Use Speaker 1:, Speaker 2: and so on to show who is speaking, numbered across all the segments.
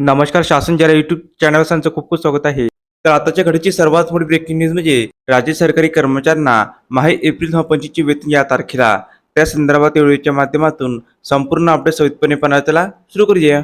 Speaker 1: नमस्कार शासन जरा युट्यूब चॅनल सांचं खूप खूप स्वागत आहे. तर आताच्या घडीची सर्वात मोठी ब्रेकिंग न्यूज म्हणजे राज्य सरकारी कर्मचाऱ्यांना माहे एप्रिल दोन पंचवीसची वेतन या तारखेला. त्या संदर्भात व्हिडिओच्या माध्यमातून संपूर्ण अपडेट सविस्तरपणे त्याला सुरू करूया.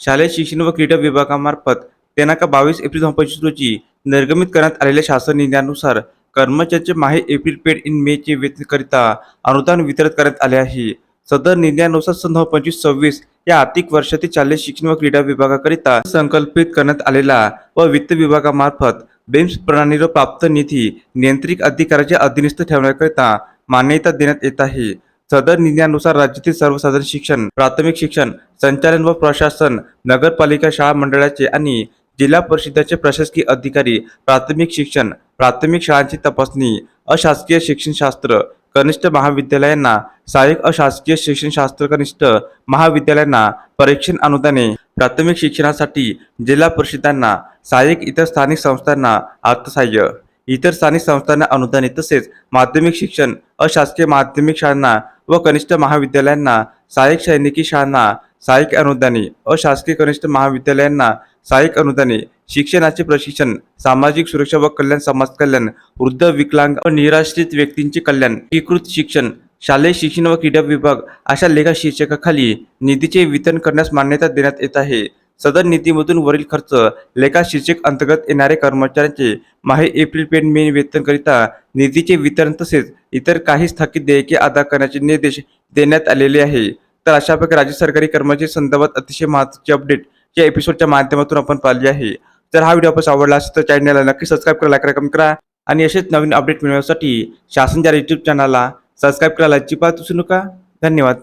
Speaker 1: शालेय शिक्षण व क्रीडा विभागामार्फत दिनांक बावीस एप्रिल पंचवीस रोजी निर्गमित करण्यात आलेल्या शासन निर्णयानुसार कर्मचाऱ्यांचे माहे एप्रिल पेड इन मे चे वेतनकरिता अनुदान वितरित करण्यात आले आहे. सदर निर्णयानुसार सन पंचवीस सव्वीस या आर्थिक वर्षातील शालेय शिक्षण व क्रीडा विभागाकरिता संकल्पित करण्यात आलेला व वित्त विभागामार्फत बेम्स प्रणालीवर प्राप्त निधी नियंत्रित अधिकाराच्या अधीनस्थ ठेवण्याकरिता मान्यता देण्यात येत आहे. सदर निर्णयानुसार राज्यातील सर्वसाधारण शिक्षण प्राथमिक शिक्षण संचालन व प्रशासन नगरपालिका शाळा मंडळाचे आणि जिल्हा परिषदेचे प्रशासकीय अधिकारी प्राथमिक शिक्षण प्राथमिक शाळांची तपासणी अशासकीय शिक्षणशास्त्र कनिष्ठ महाविद्यालयांना सहाय्यक अशासकीय शिक्षणशास्त्र कनिष्ठ महाविद्यालयांना परीक्षण अनुदाने प्राथमिक शिक्षणासाठी जिल्हा परिषदांना सहाय्यक इतर स्थानिक संस्थांना अर्थसहाय्य इतर स्थानिक संस्थांना अनुदाने तसेच माध्यमिक शिक्षण अशासकीय माध्यमिक शाळांना व कनिष्ठ महाविद्यालयांना सहाय्यक सैनिकी शाळांना सहाय्यक अनुदाने अशासकीय कनिष्ठ महाविद्यालयांना सहाय्यक अनुदाने शिक्षणाचे प्रशिक्षण सामाजिक सुरक्षा व कल्याण समाज कल्याण वृद्ध विकलांग व निराश्रित व्यक्तींचे कल्याण एकीकृत शिक्षण शालेय शिक्षण व क्रीडा विभाग अशा लेखा शीर्षकाखाली निधीचे वितरण करण्यास मान्यता देण्यात येत आहे. सदर निधीमधून वरील खर्च लेखा शीर्षक अंतर्गत येणारे कर्मचाऱ्यांचे माहे एप्रिल पेड मे वेतनकरिता निधीचे वितरण तसेच इतर काही स्थगित देयके अदा करण्याचे निर्देश देण्यात आलेले आहे. तर अशा प्रकारे राज्य सरकारी कर्मचारी संदर्भात अतिशय महत्त्वाचे अपडेट या एपिसोडच्या माध्यमातून आपण पाहिली आहे. जर हा व्हिडिओ आपण आवडला असेल तर चॅनलला नक्की सबस्क्राईब करा लाईक कमेंट करा. आणि असेच नवीन अपडेट मिळवण्यासाठी शासनच्या युट्यूब चॅनलला सबस्क्राईब करायला अजिबात विसरू नका. धन्यवाद.